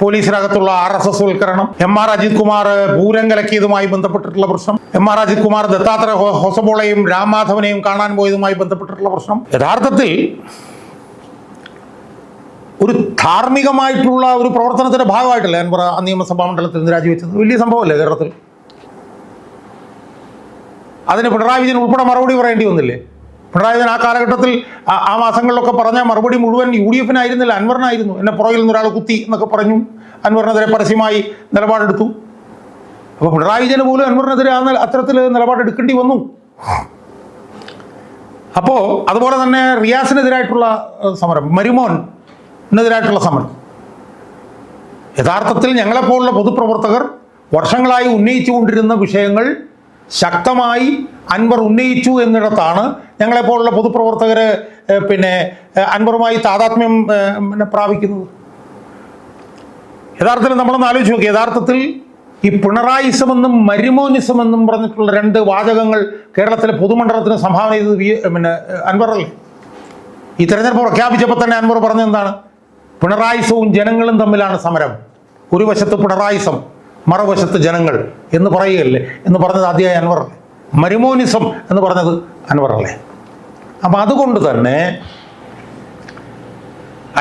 പോലീസിനകത്തുള്ള R S S വൽക്കരണം M R Ajith Kumar Pooram കലക്കിയതുമായി ബന്ധപ്പെട്ടിട്ടുള്ള പ്രശ്നം എം ആർ അജിത് കുമാർ ദത്താത്ര ഹൊ- ഹൊസബോളയും രാംമാധവനെയും കാണാൻ പോയതുമായി ബന്ധപ്പെട്ടിട്ടുള്ള പ്രശ്നം. യഥാർത്ഥത്തിൽ ഒരു ധാർമ്മികമായിട്ടുള്ള ഒരു പ്രവർത്തനത്തിന്റെ ഭാഗമായിട്ടല്ല ഞാൻ പറ നിയമസഭാ മണ്ഡലത്തിൽ നിന്ന് രാജിവെച്ചത്? വലിയ സംഭവമല്ലേ കേരളത്തിൽ? അതിന് പിണറായി വിജയൻ ഉൾപ്പെടെ മറുപടി പറയേണ്ടി വന്നില്ലേ? പിണറായി വിജയൻ ആ കാലഘട്ടത്തിൽ ആ- മാസങ്ങളിലൊക്കെ പറഞ്ഞ മറുപടി മുഴുവൻ യു ഡി എഫിനായിരുന്നില്ല അൻവറിനായിരുന്നു. എന്നെ പുറകിൽ നിന്ന് ഒരാൾ കുത്തി എന്നൊക്കെ പറഞ്ഞു. അൻവറിനെതിരെ പരസ്യമായി നിലപാടെടുത്തു. അപ്പോൾ പിണറായി വിജയന് പോലും അൻവറിനെതിരെ ആ അത്തരത്തിൽ നിലപാടെടുക്കേണ്ടി വന്നു. അപ്പോൾ അതുപോലെ തന്നെ റിയാസിനെതിരായിട്ടുള്ള സമരം സമരം മരുമോനെതിരായിട്ടുള്ള സമരം. യഥാർത്ഥത്തിൽ ഞങ്ങളെപ്പോലുള്ള പൊതുപ്രവർത്തകർ വർഷങ്ങളായി ഉന്നയിച്ചുകൊണ്ടിരുന്ന വിഷയങ്ങൾ ശക്തമായി അൻവർ ഉന്നയിച്ചു എന്നിടത്താണ് ഞങ്ങളെപ്പോലുള്ള പൊതുപ്രവർത്തകർ പിന്നെ അൻവറുമായി താതാത്മ്യം പ്രാപിക്കുന്നത്. യഥാർത്ഥത്തിൽ നമ്മളൊന്ന് ആലോചിച്ച് നോക്കി. യഥാർത്ഥത്തിൽ ഈ പിണറായിസം എന്നും മരുമോനിസം എന്നും പറഞ്ഞിട്ടുള്ള രണ്ട് വാചകങ്ങൾ കേരളത്തിലെ പൊതുമണ്ഡലത്തിന് സംഭാവന ചെയ്തത് പിന്നെ അൻവറല്ലേ? ഈ തെരഞ്ഞെടുപ്പ് പ്രഖ്യാപിച്ചപ്പോൾ തന്നെ അൻവർ പറഞ്ഞെന്താണ് പിണറായിസവും ജനങ്ങളും തമ്മിലാണ് സമരം. ഒരു വശത്ത് പിണറായിസം മറുവശത്ത് ജനങ്ങൾ എന്ന് പറയുകയല്ലേ? എന്ന് പറഞ്ഞത് ആദ്യമായി അൻവറല്ലേ മരുമോനിസം എന്ന് പറഞ്ഞത് അൻവറല്ലേ അപ്പം അതുകൊണ്ട് തന്നെ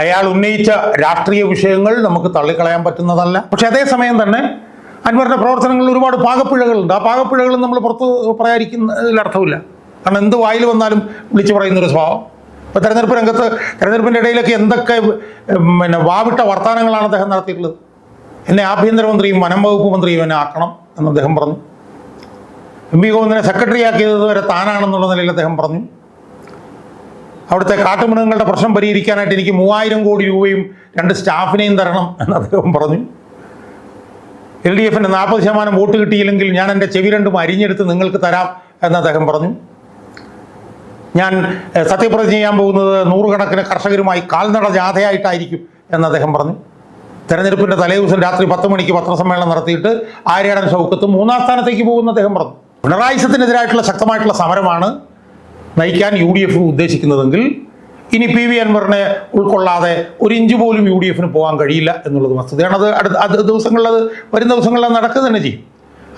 അയാൾ ഉന്നയിച്ച രാഷ്ട്രീയ വിഷയങ്ങൾ നമുക്ക് തള്ളിക്കളയാൻ പറ്റുന്നതല്ല. പക്ഷെ അതേസമയം തന്നെ അൻവറിന്റെ പ്രവർത്തനങ്ങളിൽ ഒരുപാട് പാകപ്പിഴകളുണ്ട്. ആ പാകപ്പിഴകൾ നമ്മൾ പുറത്ത് പറയാതിരിക്കുന്നതിൽ അർത്ഥമില്ല. കാരണം എന്ത് വായിൽ വന്നാലും വിളിച്ചു പറയുന്നൊരു സ്വഭാവം. ഇപ്പോൾ തെരഞ്ഞെടുപ്പ് രംഗത്ത് തെരഞ്ഞെടുപ്പിന്റെ ഇടയിലൊക്കെ എന്തൊക്കെ പിന്നെ വാവിട്ട വർത്തമാനങ്ങളാണ് അദ്ദേഹം നടത്തിയിട്ടുള്ളത്? എന്നെ ആഭ്യന്തരമന്ത്രിയും വനം വകുപ്പ് മന്ത്രിയും എന്നെ ആക്കണം എന്ന് അദ്ദേഹം പറഞ്ഞു. എം പി ഗോവിന്ദനെ സെക്രട്ടറി ആക്കിയത് വരെ താനാണെന്നുള്ള നിലയിൽ അദ്ദേഹം പറഞ്ഞു. അവിടുത്തെ കാട്ടുമൃഗങ്ങളുടെ പ്രശ്നം പരിഹരിക്കാനായിട്ട് എനിക്ക് മൂവായിരം കോടി രൂപയും രണ്ട് സ്റ്റാഫിനെയും തരണം എന്ന് അദ്ദേഹം പറഞ്ഞു. എൽ ഡി എഫിന് നാൽപ്പത് ശതമാനം വോട്ട് കിട്ടിയില്ലെങ്കിൽ ഞാൻ എന്റെ ചെവി രണ്ടും അരിഞ്ഞെടുത്ത് നിങ്ങൾക്ക് തരാം എന്ന് അദ്ദേഹം പറഞ്ഞു. ഞാൻ സത്യപ്രതിജ്ഞ ചെയ്യാൻ പോകുന്നത് നൂറുകണക്കിന് കർഷകരുമായി കാൽനട ജാഥയായിട്ടായിരിക്കും എന്ന് അദ്ദേഹം പറഞ്ഞു. തെരഞ്ഞെടുപ്പിന്റെ തലേദിവസം രാത്രി പത്ത് മണിക്ക് പത്രസമ്മേളനം നടത്തിയിട്ട് ആര്യാടൻ ഷൗക്കത്ത് മൂന്നാം സ്ഥാനത്തേക്ക് പോകുന്ന അദ്ദേഹം പറഞ്ഞു. പിണറായിസത്തിനെതിരായിട്ടുള്ള ശക്തമായിട്ടുള്ള സമരമാണ് നയിക്കാൻ യു ഡി എഫ് ഉദ്ദേശിക്കുന്നതെങ്കിൽ ഇനി പി വി അൻവറിനെ ഉൾക്കൊള്ളാതെ ഒരു ഇഞ്ച് പോലും യു ഡി എഫിന് പോകാൻ കഴിയില്ല എന്നുള്ളത് വസ്തുതയാണ്. അത് അടുത്ത ദിവസങ്ങളിൽ അത് വരും ദിവസങ്ങളിൽ നടക്കുക തന്നെ ചെയ്യും.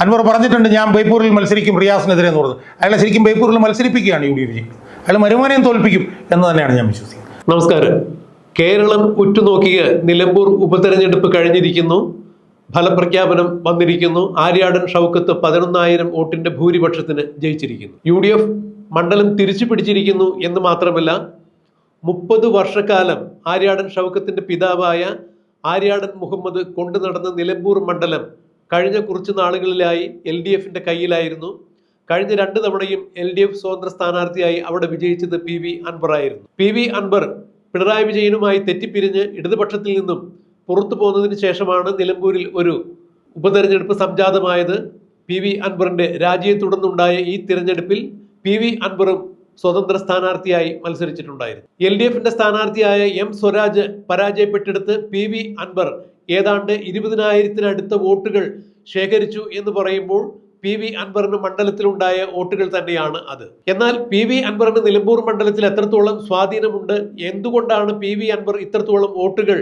അൻവർ പറഞ്ഞിട്ടുണ്ട് ഞാൻ ബേപ്പൂരിൽ മത്സരിക്കും റിയാസിനെതിരെ എന്ന് പറഞ്ഞത്. അയാളെ ശരിക്കും ബേപ്പൂരിൽ മത്സരിപ്പിക്കുകയാണ് യു ഡി എഫ് അയാൾ മരുമോനെയും തോൽപ്പിക്കും എന്ന് തന്നെയാണ് ഞാൻ വിശ്വസിക്കുന്നത്. നമസ്കാരം. കേരളം ഉറ്റുനോക്കിയ നിലമ്പൂർ ഉപതെരഞ്ഞെടുപ്പ് കഴിഞ്ഞിരിക്കുന്നു. ഫലപ്രഖ്യാപനം വന്നിരിക്കുന്നു. ആര്യാടൻ ഷൗക്കത്ത് പതിനൊന്നായിരം വോട്ടിന്റെ ഭൂരിപക്ഷത്തിന് ജയിച്ചിരിക്കുന്നു. യു ഡി എഫ് മണ്ഡലം തിരിച്ചു പിടിച്ചിരിക്കുന്നു എന്ന് മാത്രമല്ല മുപ്പത് വർഷക്കാലം ആര്യാടൻ ഷൗക്കത്തിന്റെ പിതാവായ ആര്യാടൻ മുഹമ്മദ് കൊണ്ടു നടന്ന നിലമ്പൂർ മണ്ഡലം കഴിഞ്ഞ കുറച്ച് നാളുകളിലായി എൽ ഡി എഫിന്റെ കയ്യിലായിരുന്നു. കഴിഞ്ഞ രണ്ട് തവണയും എൽ ഡി എഫ് സ്വതന്ത്ര സ്ഥാനാർത്ഥിയായി അവിടെ വിജയിച്ചത് പി വി അൻവറായിരുന്നു. പി വി അൻവർ പിണറായി വിജയനുമായി തെറ്റിപ്പിരിഞ്ഞ് ഇടതുപക്ഷത്തിൽ നിന്നും പുറത്തു പോകുന്നതിന് ശേഷമാണ് നിലമ്പൂരിൽ ഒരു ഉപതെരഞ്ഞെടുപ്പ് സംജാതമായത്. പി വി അൻവറിന്റെ രാജിയെ തുടർന്നുണ്ടായ ഈ തിരഞ്ഞെടുപ്പിൽ പി വി അൻവറും സ്വതന്ത്ര സ്ഥാനാർത്ഥിയായി മത്സരിച്ചിട്ടുണ്ടായിരുന്നു. എൽ ഡി എഫിന്റെ സ്ഥാനാർത്ഥിയായ എം സ്വരാജ് പരാജയപ്പെട്ടെടുത്ത് പി വി അൻവർ ഏതാണ്ട് ഇരുപതിനായിരത്തിനടുത്ത വോട്ടുകൾ ശേഖരിച്ചു എന്ന് പറയുമ്പോൾ പി വി അൻവറിന് മണ്ഡലത്തിലുണ്ടായ വോട്ടുകൾ തന്നെയാണ് അത്. എന്നാൽ പി വി അൻവറിന് നിലമ്പൂർ മണ്ഡലത്തിൽ എത്രത്തോളം സ്വാധീനമുണ്ട്? എന്തുകൊണ്ടാണ് പി വി അൻവർ ഇത്രത്തോളം വോട്ടുകൾ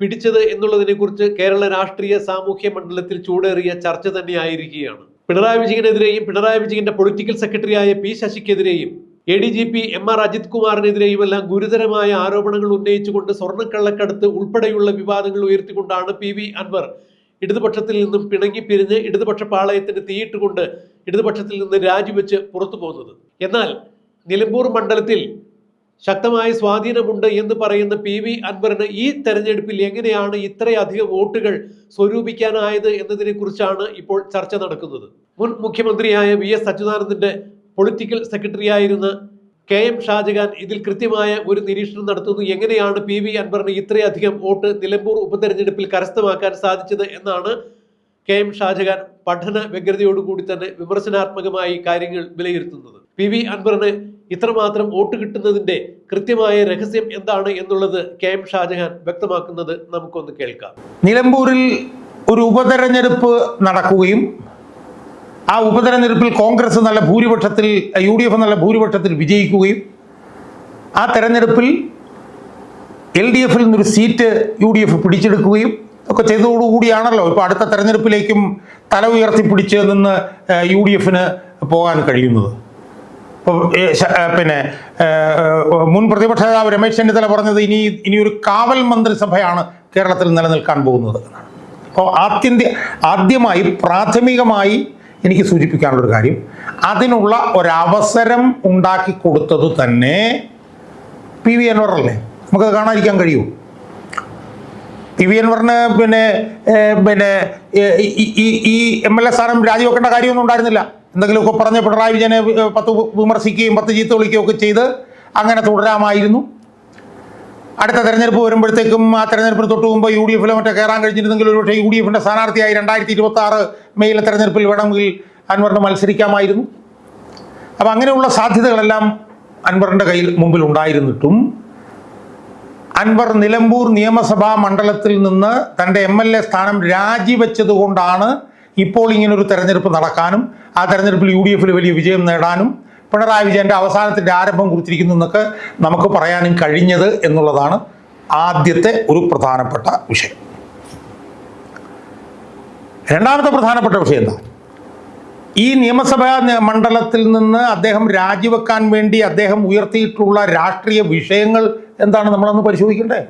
പിടിച്ചത് എന്നുള്ളതിനെ കുറിച്ച് കേരള രാഷ്ട്രീയ സാമൂഹ്യ മണ്ഡലത്തിൽ ചൂടേറിയ ചർച്ച തന്നെയായിരിക്കുകയാണ്. പിണറായി വിജയനെതിരെയും പിണറായി വിജയന്റെ പൊളിറ്റിക്കൽ സെക്രട്ടറിയായ P ശശിക്കെതിരെയും A D G P M R Ajith കുമാറിനെതിരെയുമെല്ലാം ഗുരുതരമായ ആരോപണങ്ങൾ ഉന്നയിച്ചുകൊണ്ട് സ്വർണക്കള്ളക്കടത്ത് ഉൾപ്പെടെയുള്ള വിവാദങ്ങൾ ഉയർത്തിക്കൊണ്ടാണ് പി വി അൻവർ ഇടതുപക്ഷത്തിൽ നിന്നും പിണങ്ങി പിരിഞ്ഞ് ഇടതുപക്ഷ പാളയത്തിന് തീയിട്ടുകൊണ്ട് ഇടതുപക്ഷത്തിൽ നിന്ന് രാജിവെച്ച് പുറത്തു പോകുന്നത്. എന്നാൽ നിലമ്പൂർ മണ്ഡലത്തിൽ ശക്തമായ സ്വാധീനമുണ്ട് എന്ന് പറയുന്ന പി വി അൻവറിന് ഈ തെരഞ്ഞെടുപ്പിൽ എങ്ങനെയാണ് ഇത്രയധികം വോട്ടുകൾ സ്വരൂപിക്കാനായത് എന്നതിനെ കുറിച്ചാണ് ഇപ്പോൾ ചർച്ച നടക്കുന്നത്. മുൻ മുഖ്യമന്ത്രിയായ വി എസ് അച്യുതാനന്ദന്റെ പൊളിറ്റിക്കൽ സെക്രട്ടറി ആയിരുന്ന കെ എം ഷാജഹാൻ ഇതിൽ കൃത്യമായ ഒരു നിരീക്ഷണം നടത്തുന്നു. എങ്ങനെയാണ് പി വി അൻവറിന് ഇത്രയധികം വോട്ട് നിലമ്പൂർ ഉപതെരഞ്ഞെടുപ്പിൽ കരസ്ഥമാക്കാൻ സാധിച്ചത് എന്നാണ് കെ എം ഷാജഹാൻ പഠന വ്യഗ്രതയോടുകൂടി തന്നെ വിമർശനാത്മകമായി കാര്യങ്ങൾ വിലയിരുത്തുന്നത്. പി വി അൻവറിന് ഇത്രമാത്രം വോട്ട് കിട്ടുന്നതിന്റെ കൃത്യമായ രഹസ്യം എന്താണ് എന്നുള്ളത് കെ എം ഷാജഹാൻ വ്യക്തമാക്കുന്നത് നമുക്കൊന്ന് കേൾക്കാം. നിലമ്പൂരിൽ ഒരു ഉപതെരഞ്ഞെടുപ്പ് നടക്കുകയും ആ ഉപതെരഞ്ഞെടുപ്പിൽ കോൺഗ്രസ് നല്ല ഭൂരിപക്ഷത്തിൽ യു ഡി എഫ് നല്ല ഭൂരിപക്ഷത്തിൽ വിജയിക്കുകയും ആ തെരഞ്ഞെടുപ്പിൽ എൽ ഡി എഫിൽ നിന്നൊരു സീറ്റ് യു ഡി എഫ് പിടിച്ചെടുക്കുകയും ഒക്കെ ചെയ്തതോടുകൂടിയാണല്ലോ ഇപ്പോൾ അടുത്ത തെരഞ്ഞെടുപ്പിലേക്കും തല ഉയർത്തിപ്പിടിച്ച് നിന്ന് യു ഡി എഫിന് പോകാൻ കഴിയുന്നത്. പിന്നെ മുൻ പ്രതിപക്ഷ നേതാവ് രമേശ് ചെന്നിത്തല പറഞ്ഞത് ഇനി ഇനിയൊരു കാവൽ മന്ത്രിസഭയാണ് കേരളത്തിൽ നിലനിൽക്കാൻ പോകുന്നത്. അപ്പോൾ ആത്യന്തി ആദ്യമായി പ്രാഥമികമായി എനിക്ക് സൂചിപ്പിക്കാനുള്ളൊരു കാര്യം. അതിനുള്ള ഒരവസരം ഉണ്ടാക്കി കൊടുത്തത് തന്നെ പി വി അൻവർ അല്ലേ? നമുക്കത് കാണാതിരിക്കാൻ കഴിയൂ. പി വി അൻവറിന് പിന്നെ പിന്നെ ഈ- എം എൽ എ സ്ഥാനം രാജിവെക്കേണ്ട കാര്യമൊന്നും ഉണ്ടായിരുന്നില്ല. എന്തെങ്കിലുമൊക്കെ പറഞ്ഞ് പിണറായി വിജയനെ പത്ത് വിമർശിക്കുകയും പത്ത് ചീത്ത വിളിക്കുകയും ഒക്കെ ചെയ്ത് അങ്ങനെ തുടരാമായിരുന്നു. അടുത്ത തെരഞ്ഞെടുപ്പ് വരുമ്പോഴത്തേക്കും ആ തെരഞ്ഞെടുപ്പിന് തൊട്ട് മുമ്പ് യു ഡി എഫിലോ മറ്റോ കയറാൻ കഴിഞ്ഞിരുന്നെങ്കിൽ ഒരുപക്ഷെ യു ഡി എഫിന്റെ സ്ഥാനാർത്ഥിയായി രണ്ടായിരത്തി ഇരുപത്തി ആറ് മെയിലെ തെരഞ്ഞെടുപ്പിൽ വേണമെങ്കിൽ അൻവറിന് മത്സരിക്കാമായിരുന്നു. അപ്പം അങ്ങനെയുള്ള സാധ്യതകളെല്ലാം അൻവറിന്റെ കയ്യിൽ മുമ്പിൽ ഉണ്ടായിരുന്നിട്ടും അൻവർ നിലമ്പൂർ നിയമസഭാ മണ്ഡലത്തിൽ നിന്ന് തന്റെ എം എൽ എ സ്ഥാനം രാജിവെച്ചതുകൊണ്ടാണ് ഇപ്പോൾ ഇങ്ങനൊരു തെരഞ്ഞെടുപ്പ് നടക്കാനും ആ തെരഞ്ഞെടുപ്പിൽ യു ഡി എഫിൽ വലിയ വിജയം നേടാനും പിണറായി വിജയന്റെ അവസാനത്തിന്റെ ആരംഭം കുറിച്ചിരിക്കുന്നു എന്നൊക്കെ നമുക്ക് പറയാനും കഴിഞ്ഞത് എന്നുള്ളതാണ് ആദ്യത്തെ ഒരു പ്രധാനപ്പെട്ട വിഷയം. രണ്ടാമത്തെ പ്രധാനപ്പെട്ട വിഷയം എന്താ? ഈ നിയമസഭാ മണ്ഡലത്തിൽ നിന്ന് അദ്ദേഹം രാജിവെക്കാൻ വേണ്ടി അദ്ദേഹം ഉയർത്തിയിട്ടുള്ള രാഷ്ട്രീയ വിഷയങ്ങൾ എന്താണ് നമ്മളൊന്ന് പരിശോധിക്കണ്ടേ?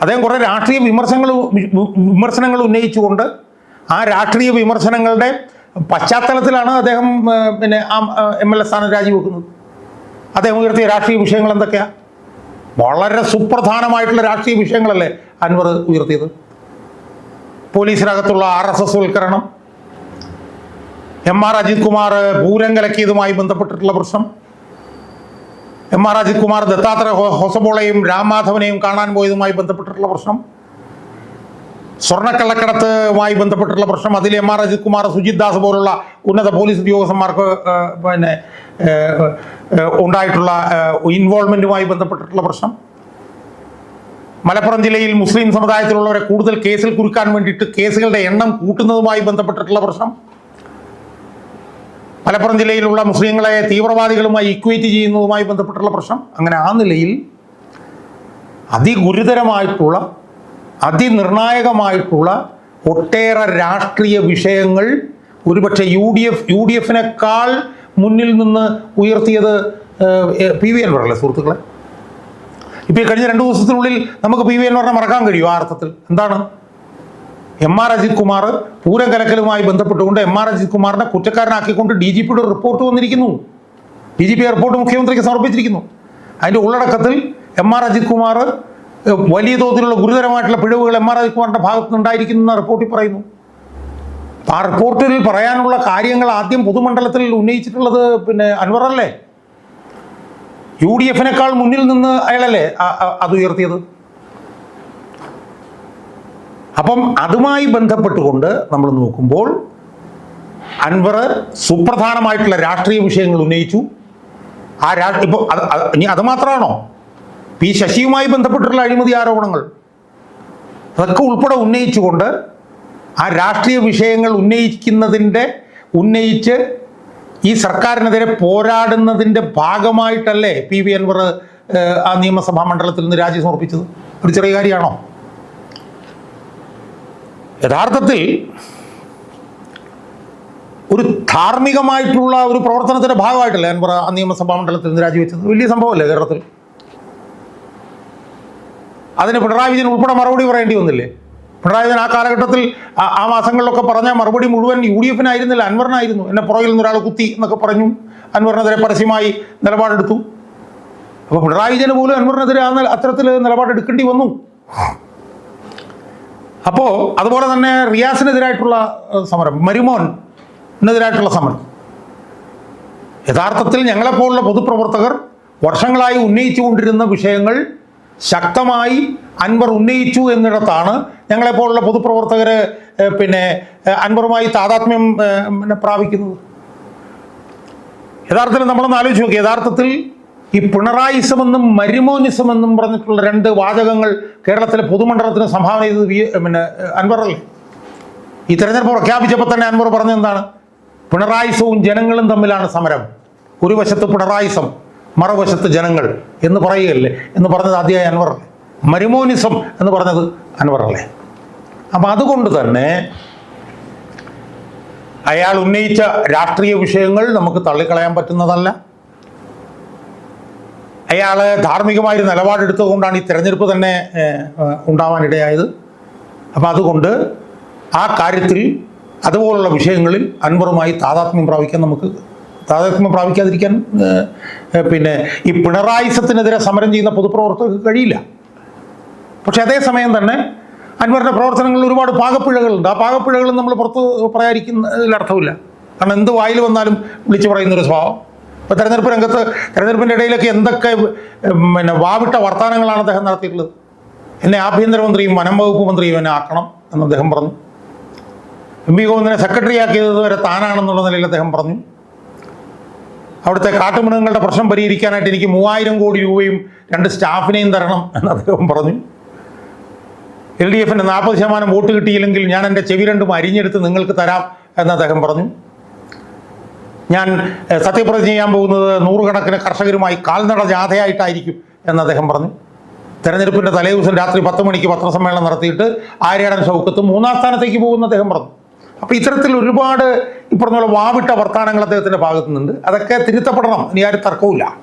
അദ്ദേഹം കുറേ രാഷ്ട്രീയ വിമർശനങ്ങൾ വി- വി- വിമർശനങ്ങൾ ഉന്നയിച്ചുകൊണ്ട് ആ രാഷ്ട്രീയ വിമർശനങ്ങളുടെ പശ്ചാത്തലത്തിലാണ് അദ്ദേഹം പിന്നെ ആ എം എൽ എ സ്ഥാനം രാജിവെക്കുന്നത്. അദ്ദേഹം ഉയർത്തിയ രാഷ്ട്രീയ വിഷയങ്ങൾ എന്തൊക്കെയാ? വളരെ സുപ്രധാനമായിട്ടുള്ള രാഷ്ട്രീയ വിഷയങ്ങളല്ലേ അൻവർ ഉയർത്തിയത്. പോലീസിനകത്തുള്ള ആർ എസ് എസ് വൽക്കരണം എം ആർ അജിത് കുമാർ പൂരം കലക്കിയതുമായി ബന്ധപ്പെട്ടിട്ടുള്ള പ്രശ്നം എം ആർ അജിത് കുമാർ ദത്താത്ര ഹൊസബോളയും ഹൊസബോളയും രാംമാധവനെയും കാണാൻ പോയതുമായി ബന്ധപ്പെട്ടിട്ടുള്ള പ്രശ്നം സ്വർണക്കള്ളക്കടത്തുമായി ബന്ധപ്പെട്ടിട്ടുള്ള പ്രശ്നം. അതിൽ എം ആർ അജിത് കുമാർ സുജിത് ദാസ് പോലുള്ള ഉന്നത പോലീസ് ഉദ്യോഗസ്ഥന്മാർക്ക് പിന്നെ ഉണ്ടായിട്ടുള്ള ഇൻവോൾവ്മെന്റുമായി ബന്ധപ്പെട്ടിട്ടുള്ള പ്രശ്നം. മലപ്പുറം ജില്ലയിൽ മുസ്ലിം സമുദായത്തിലുള്ളവരെ കൂടുതൽ കേസിൽ കുരുക്കാൻ വേണ്ടിയിട്ട് കേസുകളുടെ എണ്ണം കൂട്ടുന്നതുമായി ബന്ധപ്പെട്ടിട്ടുള്ള പ്രശ്നം. മലപ്പുറം ജില്ലയിലുള്ള മുസ്ലിങ്ങളെ തീവ്രവാദികളുമായി ഇക്വേറ്റ് ചെയ്യുന്നതുമായി ബന്ധപ്പെട്ടുള്ള പ്രശ്നം. അങ്ങനെ ആ നിലയിൽ അതിഗുരുതരമായിട്ടുള്ള അതിനിർണായകമായിട്ടുള്ള ഒട്ടേറെ രാഷ്ട്രീയ വിഷയങ്ങൾ ഒരുപക്ഷെ U D F U D എഫിനേക്കാൾ മുന്നിൽ നിന്ന് ഉയർത്തിയത് പി വി അൻവർ അല്ലേ സുഹൃത്തുക്കളെ? ഇപ്പോൾ ഈ കഴിഞ്ഞ രണ്ട് ദിവസത്തിനുള്ളിൽ നമുക്ക് പി വി അൻവറിനെ മറക്കാൻ കഴിയും ആ അർത്ഥത്തിൽ? എന്താണ്? എം ആർ അജിത് കുമാർ പൂരം കലക്കലുമായി ബന്ധപ്പെട്ടുകൊണ്ട് എം ആർ അജിത് കുമാറിനെ കുറ്റക്കാരനാക്കിക്കൊണ്ട് ഡി ജി പിയുടെ റിപ്പോർട്ട് വന്നിരിക്കുന്നു. ഡി ജി പി റിപ്പോർട്ട് മുഖ്യമന്ത്രിക്ക് സമർപ്പിച്ചിരിക്കുന്നു. അതിന്റെ ഉള്ളടക്കത്തിൽ എം ആർ അജിത് കുമാർ വലിയ തോതിലുള്ള ഗുരുതരമായിട്ടുള്ള പിഴവുകൾ എം ആർ അജിത് കുമാറിന്റെ ഭാഗത്ത് നിന്നുണ്ടായിരിക്കുന്നു എന്ന റിപ്പോർട്ടിൽ പറയുന്നു. ആ റിപ്പോർട്ടിൽ പറയാനുള്ള കാര്യങ്ങൾ ആദ്യം പൊതുമണ്ഡലത്തിൽ ഉന്നയിച്ചിട്ടുള്ളത് പിന്നെ അൻവറല്ലേ യു ഡി എഫിനേക്കാൾ മുന്നിൽ നിന്ന് അയാളല്ലേ അത് ഉയർത്തിയത്? അപ്പം അതുമായി ബന്ധപ്പെട്ടുകൊണ്ട് നമ്മൾ നോക്കുമ്പോൾ അൻവർ സുപ്രധാനമായിട്ടുള്ള രാഷ്ട്രീയ വിഷയങ്ങൾ ഉന്നയിച്ചു. ആ രാ ഇപ്പോൾ ഇനി അത് മാത്രമാണോ? പി ശശിയുമായി ബന്ധപ്പെട്ടുള്ള അഴിമതി ആരോപണങ്ങൾ. അതൊക്കെ ഉൾപ്പെടെ ഉന്നയിച്ചുകൊണ്ട് ആ രാഷ്ട്രീയ വിഷയങ്ങൾ ഉന്നയിക്കുന്നതിന്റെ ഉന്നയിച്ച് ഈ സർക്കാരിനെതിരെ പോരാടുന്നതിന്റെ ഭാഗമായിട്ടല്ലേ പി വി അൻവർ ആ നിയമസഭാ മണ്ഡലത്തിൽ നിന്ന് രാജി സമർപ്പിച്ചത്? ഒരു ചെറിയ കാര്യമാണോ? യഥാർത്ഥത്തിൽ ഒരു ധാർമ്മികമായിട്ടുള്ള ഒരു പ്രവർത്തനത്തിന്റെ ഭാഗമായിട്ടല്ലേ അൻവർ ആ നിയമസഭാ മണ്ഡലത്തിൽ നിന്ന് രാജിവെച്ചത്? വലിയ സംഭവമല്ലേ കേരളത്തിൽ? അതിന് പിണറായി വിജയൻ ഉൾപ്പെടെ മറുപടി പറയേണ്ടി വന്നില്ലേ? പിണറായി വിജയൻ ആ കാലഘട്ടത്തിൽ ആ- മാസങ്ങളിലൊക്കെ പറഞ്ഞ മറുപടി മുഴുവൻ യു ഡി എഫിനായിരുന്നില്ല അൻവറിനായിരുന്നു. എന്നെ പുറകിൽ നിന്ന് ഒരാൾ കുത്തി എന്നൊക്കെ പറഞ്ഞു. അൻവറിനെതിരെ പരസ്യമായി നിലപാടെടുത്തു. അപ്പോൾ പിണറായി വിജയന് പോലും അൻവറിനെതിരെ ആ അത്തരത്തിൽ നിലപാടെടുക്കേണ്ടി വന്നു. അപ്പോൾ അതുപോലെ തന്നെ റിയാസിനെതിരായിട്ടുള്ള സമരം സമരം മരുമോനെതിരായിട്ടുള്ള സമരം. യഥാർത്ഥത്തിൽ ഞങ്ങളെപ്പോലുള്ള പൊതുപ്രവർത്തകർ വർഷങ്ങളായി ഉന്നയിച്ചുകൊണ്ടിരുന്ന വിഷയങ്ങൾ ശക്തമായി അൻവർ ഉന്നയിച്ചു എന്നിടത്താണ് ഞങ്ങളെപ്പോലുള്ള പൊതുപ്രവർത്തകർ പിന്നെ അൻവറുമായി താതാത്മ്യം പ്രാപിക്കുന്നത്. യഥാർത്ഥത്തിൽ നമ്മളൊന്ന് ആലോചിച്ച് നോക്കി. യഥാർത്ഥത്തിൽ ഈ പിണറായിസം എന്നും മരുമോനിസം എന്നും പറഞ്ഞിട്ടുള്ള രണ്ട് വാചകങ്ങൾ കേരളത്തിലെ പൊതുമണ്ഡലത്തിന് സംഭാവന ചെയ്തത് പിന്നെ അൻവറല്ലേ? ഈ തെരഞ്ഞെടുപ്പ് പ്രഖ്യാപിച്ചപ്പോൾ തന്നെ അൻവർ പറഞ്ഞെന്താണ് പിണറായിസവും ജനങ്ങളും തമ്മിലാണ് സമരം. ഒരു വശത്ത് പിണറായിസം മറുവശത്ത് ജനങ്ങൾ എന്ന് പറയുകയല്ലേ? എന്ന് പറഞ്ഞത് ആദ്യമായി അൻവർ മരുമോനിസം എന്ന് പറഞ്ഞത് അൻവർ അല്ലേ? അപ്പം അതുകൊണ്ട് തന്നെ അയാൾ ഉന്നയിച്ച രാഷ്ട്രീയ വിഷയങ്ങൾ നമുക്ക് തള്ളിക്കളയാൻ പറ്റുന്നതല്ല. അയാൾ ധാർമ്മികമായൊരു നിലപാടെടുത്തതുകൊണ്ടാണ് ഈ തിരഞ്ഞെടുപ്പ് തന്നെ ഉണ്ടാവാനിടയായത്. അപ്പം അതുകൊണ്ട് ആ കാര്യത്തിൽ അതുപോലുള്ള വിഷയങ്ങളിൽ അൻവറുമായി താതാത്മ്യം പ്രാപിക്കാൻ നമുക്ക് താതാത്മ്യം പ്രാപിക്കാതിരിക്കാൻ പിന്നെ ഈ പിണറായിസത്തിനെതിരെ സമരം ചെയ്യുന്ന പൊതുപ്രവർത്തകർക്ക് കഴിയില്ല. പക്ഷെ അതേസമയം തന്നെ അൻവറിന്റെ പ്രവർത്തനങ്ങളിൽ ഒരുപാട് പാകപ്പിഴകളുണ്ട്. ആ പാകപ്പിഴകൾ നമ്മൾ പുറത്ത് പറയാതിരിക്കുന്നതിൽ അർത്ഥമില്ല. കാരണം എന്ത് വായിൽ വന്നാലും വിളിച്ചു പറയുന്നൊരു സ്വഭാവം. ഇപ്പോൾ തെരഞ്ഞെടുപ്പ് രംഗത്ത് തെരഞ്ഞെടുപ്പിന്റെ ഇടയിലൊക്കെ എന്തൊക്കെ പിന്നെ വാവിട്ട വർത്തമാനങ്ങളാണ് അദ്ദേഹം നടത്തിയിട്ടുള്ളത്. എന്നെ ആഭ്യന്തരമന്ത്രിയും വനം വകുപ്പ് മന്ത്രിയും എന്നെ ആക്കണം എന്ന് അദ്ദേഹം പറഞ്ഞു. എം പി ഗോവിന്ദനെ സെക്രട്ടറി ആക്കിയത് വരെ താനാണെന്നുള്ള നിലയിൽ അദ്ദേഹം പറഞ്ഞു. അവിടുത്തെ കാട്ടുമൃഗങ്ങളുടെ പ്രശ്നം പരിഹരിക്കാനായിട്ട് എനിക്ക് മൂവായിരം കോടി രൂപയും രണ്ട് സ്റ്റാഫിനെയും തരണം എന്ന് അദ്ദേഹം പറഞ്ഞു. എൽ ഡി എഫിന് നാൽപ്പത് ശതമാനം വോട്ട് കിട്ടിയില്ലെങ്കിൽ ഞാൻ എന്റെ ചെവി രണ്ടും അരിഞ്ഞെടുത്ത് നിങ്ങൾക്ക് തരാം എന്ന് അദ്ദേഹം പറഞ്ഞു. ഞാൻ സത്യപ്രതിജ്ഞ ചെയ്യാൻ പോകുന്നത് നൂറുകണക്കിന് കർഷകരുമായി കാൽനട ജാഥയായിട്ടായിരിക്കും എന്ന് അദ്ദേഹം പറഞ്ഞു. തെരഞ്ഞെടുപ്പിന്റെ തലേദിവസം രാത്രി പത്ത് മണിക്ക് പത്രസമ്മേളനം നടത്തിയിട്ട് ആര്യാടൻ ഷൗക്കത്ത് മൂന്നാം സ്ഥാനത്തേക്ക് പോകുമെന്ന് അദ്ദേഹം പറഞ്ഞു. അപ്പോൾ ഇത്തരത്തിൽ ഒരുപാട് ഈ പറഞ്ഞ പോലെ വാവിട്ട വർത്തമാനങ്ങൾ അദ്ദേഹത്തിന്റെ ഭാഗത്തു നിന്നുണ്ട് അതൊക്കെ തിരുത്തപ്പെടണം. ഇനി ആരും തർക്കവുമില്ല.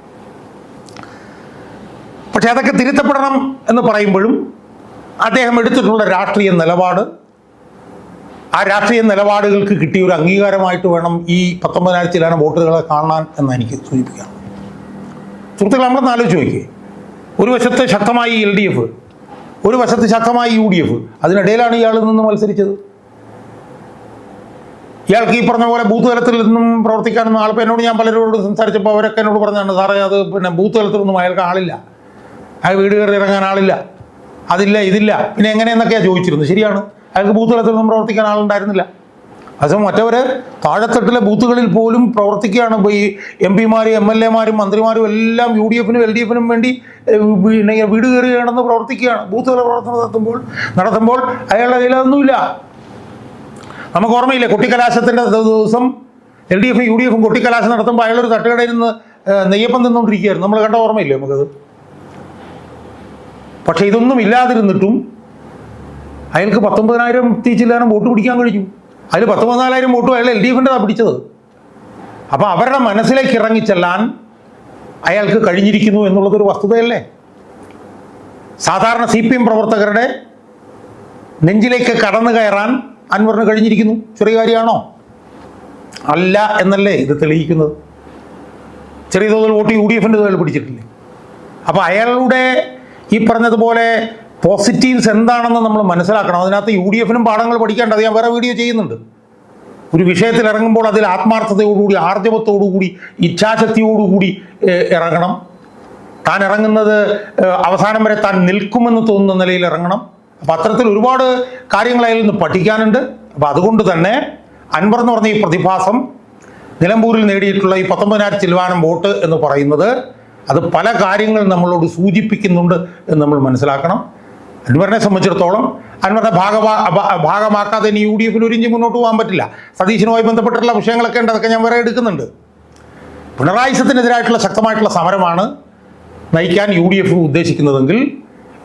പക്ഷെ അതൊക്കെ തിരുത്തപ്പെടണം എന്ന് പറയുമ്പോഴും അദ്ദേഹം എടുത്തിട്ടുള്ള രാഷ്ട്രീയ നിലപാട് ആ രാഷ്ട്രീയ നിലപാടുകൾക്ക് കിട്ടിയ ഒരു അംഗീകാരമായിട്ട് വേണം ഈ പത്തൊമ്പതിനായിരത്തിലാണ് വോട്ടുകളെ കാണാൻ എന്ന് എനിക്ക് സൂചിപ്പിക്കാം. സുഹൃത്തുക്കൾ നമ്മളൊന്ന് ആലോചിച്ച് നോക്കിയേ. ഒരു വശത്ത് ശക്തമായി എൽ ഡി എഫ് ഒരു വശത്ത് ശക്തമായി യു ഡി എഫ് അതിനിടയിലാണ് ഇയാൾ നിന്ന് മത്സരിച്ചത്. ഇയാൾക്ക് ഈ പറഞ്ഞ പോലെ ബൂത്ത് തലത്തിൽ നിന്നും പ്രവർത്തിക്കാനൊന്നും ആളിപ്പോൾ എന്നോട് ഞാൻ പലരോട് സംസാരിച്ചപ്പോൾ അവരൊക്കെ എന്നോട് പറഞ്ഞാണ് സാറേ അത് പിന്നെ ബൂത്ത് തലത്തിലൊന്നും അയാൾക്ക് ആളില്ല. അയാൾ വീട് കയറി ഇറങ്ങാൻ ആളില്ല. അതില്ല ഇതില്ല. പിന്നെ എങ്ങനെയെന്നൊക്കെയാണ് ചോദിച്ചിരുന്നത്. ശരിയാണ്. അയാൾക്ക് ബൂത്ത് തലത്തിലൊന്നും പ്രവർത്തിക്കാൻ ആളുണ്ടായിരുന്നില്ല. അതേസമയം മറ്റവർ താഴെത്തട്ടിലെ ബൂത്തുകളിൽ പോലും പ്രവർത്തിക്കുകയാണ്. ഇപ്പോൾ ഈ എം പിമാരും എം എൽ എമാരും മന്ത്രിമാരും എല്ലാം യു ഡി എഫിനും എൽ ഡി എഫിനും വേണ്ടി വീട് കയറി കിടന്ന് പ്രവർത്തിക്കുകയാണ്. ബൂത്തുകളെ പ്രവർത്തനം നടത്തുമ്പോൾ നടത്തുമ്പോൾ അയാളുടെ കയ്യിൽ അതൊന്നുമില്ല. നമുക്ക് ഓർമ്മയില്ലേ കുട്ടിക്കലാശത്തിന്റെ ദിവസം എൽ ഡി എഫും യു ഡി എഫും കുട്ടിക്കലാശം നടത്തുമ്പോൾ അയാളൊരു തട്ടുകടയിൽ നിന്ന് നെയ്യപ്പം തിന്നുകൊണ്ടിരിക്കുകയായിരുന്നു. നമ്മൾ കണ്ട ഓർമ്മയില്ലേ നമുക്കത്? പക്ഷേ ഇതൊന്നും ഇല്ലാതിരുന്നിട്ടും അയാൾക്ക് പത്തൊമ്പതിനായിരം തീച്ചില്ലാനും വോട്ട് പിടിക്കാൻ കഴിഞ്ഞു. അതിൽ പത്തൊമ്പതിനായിരം വോട്ടും അയാൾ എൽ ഡി എഫിന്റെതാണ് പിടിച്ചത്. അപ്പോൾ അവരുടെ മനസ്സിലേക്ക് ഇറങ്ങിച്ചെല്ലാൻ അയാൾക്ക് കഴിഞ്ഞിരിക്കുന്നു എന്നുള്ളതൊരു വസ്തുതയല്ലേ? സാധാരണ സി പി എം പ്രവർത്തകരുടെ നെഞ്ചിലേക്ക് കടന്നു കയറാൻ അൻവറിന് കഴിഞ്ഞിരിക്കുന്നു. ചെറിയ കാര്യമാണോ? അല്ല എന്നല്ലേ ഇത് തെളിയിക്കുന്നത്? ചെറിയ തോതിൽ വോട്ട് യു ഡി എഫിന്റെ തോതിൽ പിടിച്ചിട്ടില്ലേ? അപ്പോൾ അയാളുടെ ഈ പറഞ്ഞതുപോലെ പോസിറ്റീവ്സ് എന്താണെന്ന് നമ്മൾ മനസ്സിലാക്കണം. അതിനകത്ത് യു ഡി എഫിനും പാഠങ്ങൾ പഠിക്കേണ്ടത് ഞാൻ വേറെ വീഡിയോ ചെയ്യുന്നുണ്ട്. ഒരു വിഷയത്തിൽ ഇറങ്ങുമ്പോൾ അതിൽ ആത്മാർത്ഥതയോടുകൂടി ആർജവത്തോടുകൂടി ഇച്ഛാശക്തിയോടുകൂടി ഇറങ്ങണം. താൻ ഇറങ്ങുന്നത് അവസാനം വരെ താൻ നിൽക്കുമെന്ന് തോന്നുന്ന നിലയിൽ ഇറങ്ങണം. അപ്പം അത്തരത്തിൽ ഒരുപാട് കാര്യങ്ങൾ അതിൽ നിന്ന് പഠിക്കാനുണ്ട്. അപ്പം അതുകൊണ്ട് തന്നെ അൻവർ എന്ന് പറഞ്ഞ ഈ പ്രതിഭാസം നിലമ്പൂരിൽ നേടിയിട്ടുള്ള ഈ പത്തൊമ്പതിനായിരത്തി ചിൽവാനം വോട്ട് എന്ന് പറയുന്നത് അത് പല കാര്യങ്ങൾ നമ്മളോട് സൂചിപ്പിക്കുന്നുണ്ട് എന്ന് നമ്മൾ മനസ്സിലാക്കണം. അൻവറിനെ സംബന്ധിച്ചിടത്തോളം അൻവറിനെ ഭാഗമാ ഭാഗമാക്കാതെ ഇനി യു ഡി എഫിൽ ഒരിഞ്ച് മുന്നോട്ട് പോകാൻ പറ്റില്ല. സതീശനുമായി ബന്ധപ്പെട്ടിട്ടുള്ള വിഷയങ്ങളൊക്കെ ഉണ്ട് അതൊക്കെ ഞാൻ വേറെ എടുക്കുന്നുണ്ട്. പിണറായിസത്തിനെതിരായിട്ടുള്ള ശക്തമായിട്ടുള്ള സമരമാണ് നയിക്കാൻ യു ഡി എഫ് ഉദ്ദേശിക്കുന്നതെങ്കിൽ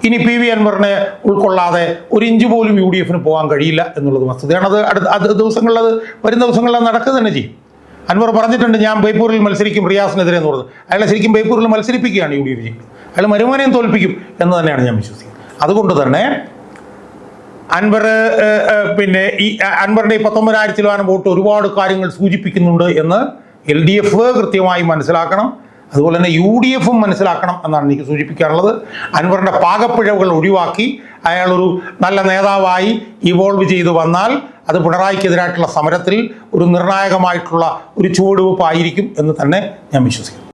ഇനി പി വി അൻവറിനെ ഉൾക്കൊള്ളാതെ ഒരു ഇഞ്ച് പോലും യു ഡി എഫിന് പോകാൻ കഴിയില്ല എന്നുള്ളത് വസ്തുതയാണ്. അത് അടുത്ത അത് ദിവസങ്ങളിൽ അത് വരും ദിവസങ്ങളിൽ നടക്കുക തന്നെ ചെയ്യും. അൻവർ പറഞ്ഞിട്ടുണ്ട് ഞാൻ ബേപ്പൂരിൽ മത്സരിക്കും റിയാസിനെതിരെ എന്ന് പറഞ്ഞത്. അയാളെ ശരിക്കും ബേപ്പൂരിൽ മത്സരിപ്പിക്കുകയാണ് യു ഡി എഫ് ചെയ്യുന്നത് അയാൾ മരുമോനെയും തോൽപ്പിക്കും എന്ന് തന്നെയാണ് ഞാൻ വിശ്വസിക്കുന്നത്. അതുകൊണ്ട് തന്നെ അൻവർ പിന്നെ ഈ അൻവറിന്റെ ഈ പത്തൊമ്പതിനായിരത്തിലാണ് വോട്ട് ഒരുപാട് കാര്യങ്ങൾ സൂചിപ്പിക്കുന്നുണ്ട് എന്ന് എൽ ഡി എഫ് കൃത്യമായി മനസ്സിലാക്കണം. അതുപോലെ തന്നെ യു ഡി എഫും മനസ്സിലാക്കണം എന്നാണ് എനിക്ക് സൂചിപ്പിക്കാനുള്ളത്. അൻവറിന്റെ പാകപ്പിഴവുകൾ ഒഴിവാക്കി അയാളൊരു നല്ല നേതാവായി ഇവോൾവ് ചെയ്തു വന്നാൽ അത് പിണറായിക്കെതിരായിട്ടുള്ള സമരത്തിൽ ഒരു നിർണായകമായിട്ടുള്ള ഒരു ചുവടുവെപ്പായിരിക്കും എന്ന് തന്നെ ഞാൻ വിശ്വസിക്കുന്നു.